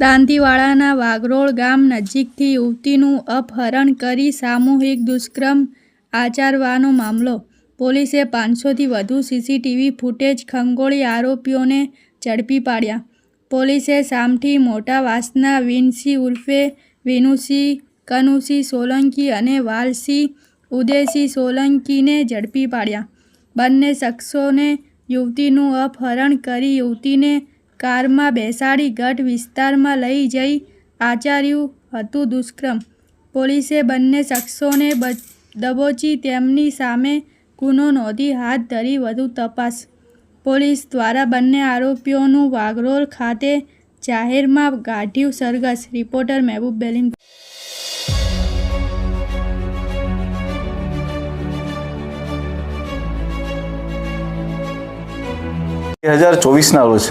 દાંતીવાડાના વાગરોળ ગામ નજીકથી યુવતીનું અપહરણ કરી સામૂહિક દુષ્કર્મ આચરવાનો મામલો. પોલીસે પાંચસોથી વધુ સીસીટીવી ફૂટેજ ખંગોળી આરોપીઓને ઝડપી પાડ્યા. પોલીસે સામઠી મોટાવાસના વિનસી ઉર્ફે વિનુસી, કનુસી સોલંકી અને વાલસી ઉદેસી સોલંકીને ઝડપી પાડ્યા. બંને શખ્સોને યુવતીનું અપહરણ કરી યુવતીને કારમાં બેસાડી ગઢ વિસ્તારમાં લઈ જઈ આચર્યું હતું દુષ્કર્મ. પોલીસે બંને શખ્સોને દબોચી તેમની સામે ગુનો નોંધી હાથ ધરી વધુ તપાસ. પોલીસ દ્વારા બંને આરોપીઓનું વાગરોળ ખાતે જાહેરમાં ગાઢ્યું સરઘસ. રિપોર્ટર મહેબૂબ બેલીમ બે હજાર ચોવીસના રોજ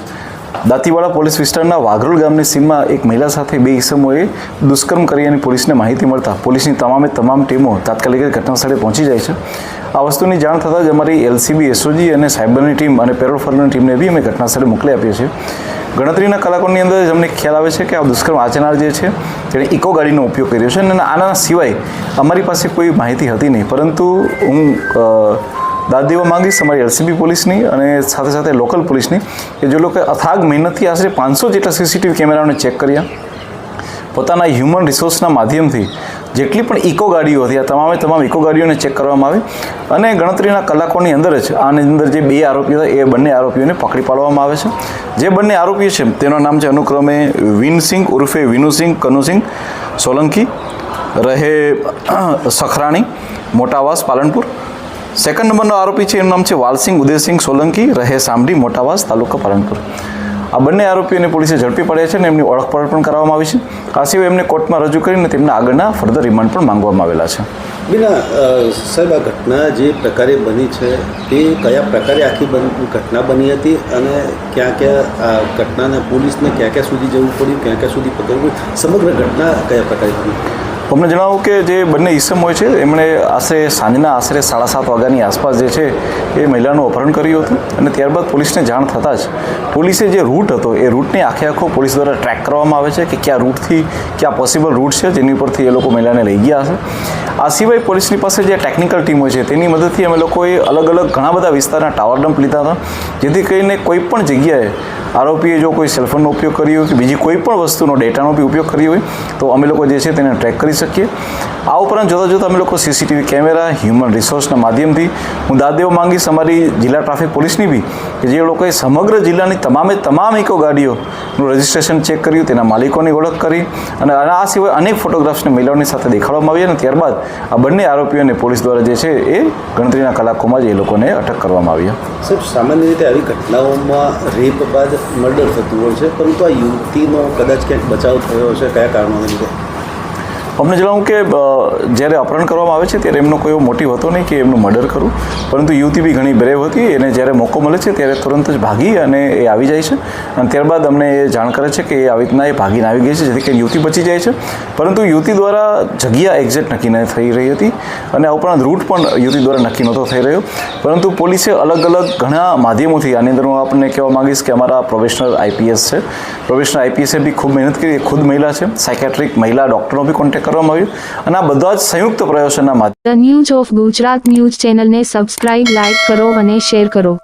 દાંતીવાડા પોલીસ વિસ્તારના વાઘરોલ ગામની સીમમાં એક મહિલા સાથે બે ઇસમોએ દુષ્કર્મ કરી અને પોલીસને માહિતી મળતા પોલીસની તમામે તમામ ટીમો તાત્કાલિક ઘટના સ્થળે પહોંચી જાય છે. આ વસ્તુની જાણ થતાં જ અમારી એલસીબી, એસઓજી અને સાયબરની ટીમ અને પેરોલ ફોર્સની ટીમને બી અમે ઘટના સ્થળે મોકલી આપીએ છીએ. ગણતરીના કલાકોની અંદર જ અમને ખ્યાલ આવે છે કે આ દુષ્કર્મ આચનાર જે છે, તેણે ઇકો ગાડીનો ઉપયોગ કર્યો છે અને આના સિવાય અમારી પાસે કોઈ માહિતી હતી નહીં. પરંતુ હું દાદ દેવા માંગીશ અમારી એલસીબી પોલીસની અને સાથે સાથે લોકલ પોલીસની કે જે લોકોએ અથાગ મહેનતથી આશરે પાંચસો જેટલા સીસીટીવી કેમેરાઓને ચેક કર્યા. પોતાના હ્યુમન રિસોર્સના માધ્યમથી જેટલી પણ ઇકો ગાડીઓ હતી, આ તમામે તમામ ઇકો ગાડીઓને ચેક કરવામાં આવી અને ગણતરીના કલાકોની અંદર જ આની અંદર જે બે આરોપીઓ હતા, એ બંને આરોપીઓને પકડી પાડવામાં આવે છે. જે બંને આરોપીઓ છે, તેનું નામ છે અનુક્રમે વિનસિંગ ઉર્ફે વિનુસિંગ કનુસિંગ સોલંકી, રહે સખરાણી, મોટાવાસ, પાલનપુર. સેકન્ડ નંબરનો આરોપી છે, એનું નામ છે વાલસિંગ ઉદયસિંહ સોલંકી, રહે સામડી મોટાવાસ, તાલુકા પાલનપુર. આ બંને આરોપીઓને પોલીસે ઝડપી પડ્યા છે અને એમની ઓળખપળ પણ કરવામાં આવી છે. આ સિવાય એમને કોર્ટમાં રજૂ કરીને તેમના આગળના ફર્ધર રિમાન્ડ પણ માંગવામાં આવેલા છે. બીના સાહેબ, આ ઘટના જે પ્રકારે બની છે, તે કયા પ્રકારે આખી ઘટના બની હતી અને ક્યાં ક્યાં આ ઘટનાને પોલીસને ક્યાં ક્યાં સુધી જવું પડ્યું, ક્યાં ક્યાં સુધી પકડવું સમગ્ર ઘટના કયા પ્રકારે બની? અમને જણાવું કે જે બંને ઈસમ હોય છે, એમણે આશરે સાંજના આશરે સાડા સાત વાગ્યાની આસપાસ જે છે, એ મહિલાનું અપહરણ કર્યું હતું અને ત્યારબાદ પોલીસને જાણ થતાં જ પોલીસે જે રૂટ હતો, એ રૂટને આખે આખો પોલીસ દ્વારા ટ્રેક કરવામાં આવે છે કે કયા રૂટથી કયા પોસિબલ રૂટ છે, જેની ઉપરથી એ લોકો મહિલાને લઈ ગયા હશે. આ સિવાય પોલીસની પાસે જે ટેકનિકલ ટીમ હોય છે, તેની મદદથી અમે લોકોએ અલગ અલગ ઘણા બધા વિસ્તારના ટાવર ડમ્પ લીધા હતા, જેથી કરીને કોઈ પણ જગ્યાએ આરોપીએ જો કોઈ સેલફોનનો ઉપયોગ કર્યો હોય કે બીજી કોઈ પણ વસ્તુનો ડેટાનો બી ઉપયોગ કર્યો હોય, તો અમે લોકો જે છે તેને ટ્રેક કરી શકીએ. આ ઉપરાંત જોતાં જોતાં અમે લોકો સીસીટીવી કેમેરા હ્યુમન રિસોર્સના માધ્યમથી હું દાદ દેવા માંગીશ, અમારી જિલ્લા ટ્રાફિક પોલીસની બી, કે જે લોકોએ સમગ્ર જિલ્લાની તમામે તમામ ઇકો ગાડીઓનું રજિસ્ટ્રેશન ચેક કર્યું, તેના માલિકોની ઓળખ કરી અને આ સિવાય અનેક ફોટોગ્રાફ્સને મેળવણી સાથે દેખાડવામાં આવી અને ત્યારબાદ આ બંને આરોપીઓને પોલીસ દ્વારા જે છે એ ગણતરીના કલાકોમાં જ એ લોકોને અટક કરવામાં આવ્યા સાહેબ, સામાન્ય રીતે આવી ઘટનાઓમાં રેપ બાદ મર્ડર થતું હોય છે, પરંતુ આ યુવતીનો કદાચ ક્યાંક બચાવ થયો છે કયા કારણોને લીધે? અમને જણાવું કે જ્યારે અપહરણ કરવામાં આવે છે, ત્યારે એમનો કોઈ એવો મોટિવ હતો નહીં કે એમનું મર્ડર કરું પરંતુ યુવતી બી ઘણી બ્રેવ હતી, એને જ્યારે મોકો મળે છે, ત્યારે તુરંત જ ભાગી અને એ આવી જાય છે. અને ત્યારબાદ અમને એ જાણ કરે છે કે એ આવી રીતના એ ભાગીને આવી ગઈ છે, જેથી કરીને યુવતી બચી જાય છે. પરંતુ યુવતી દ્વારા જગ્યા એક્ઝેક્ટ નક્કી ન થઈ રહી હતી અને આ ઉપરાંત રૂટ પણ યુવતી દ્વારા નક્કી નહોતો થઈ રહ્યો. પરંતુ પોલીસે અલગ અલગ ઘણા માધ્યમોથી, આની અંદર હું આપણને કહેવા માંગીશ કે અમારા પ્રોફેશનલ આઈપીએસ છે. પ્રોફેશનલ આઈપીએસે બી ખૂબ મહેનત કરી ખુદ મહિલા છે. સાયકેટ્રિક મહિલા ડૉક્ટરનો બી કોન્ટેક્ટ કરવામાં આવ્યું. અને આ બધા જ સંયુક્ત પ્રયાસોના માધ્યમ ન્યૂઝ ઓફ ગુજરાત ન્યૂઝ ચેનલને સબસ્ક્રાઇબ લાઇક કરો અને શેર કરો.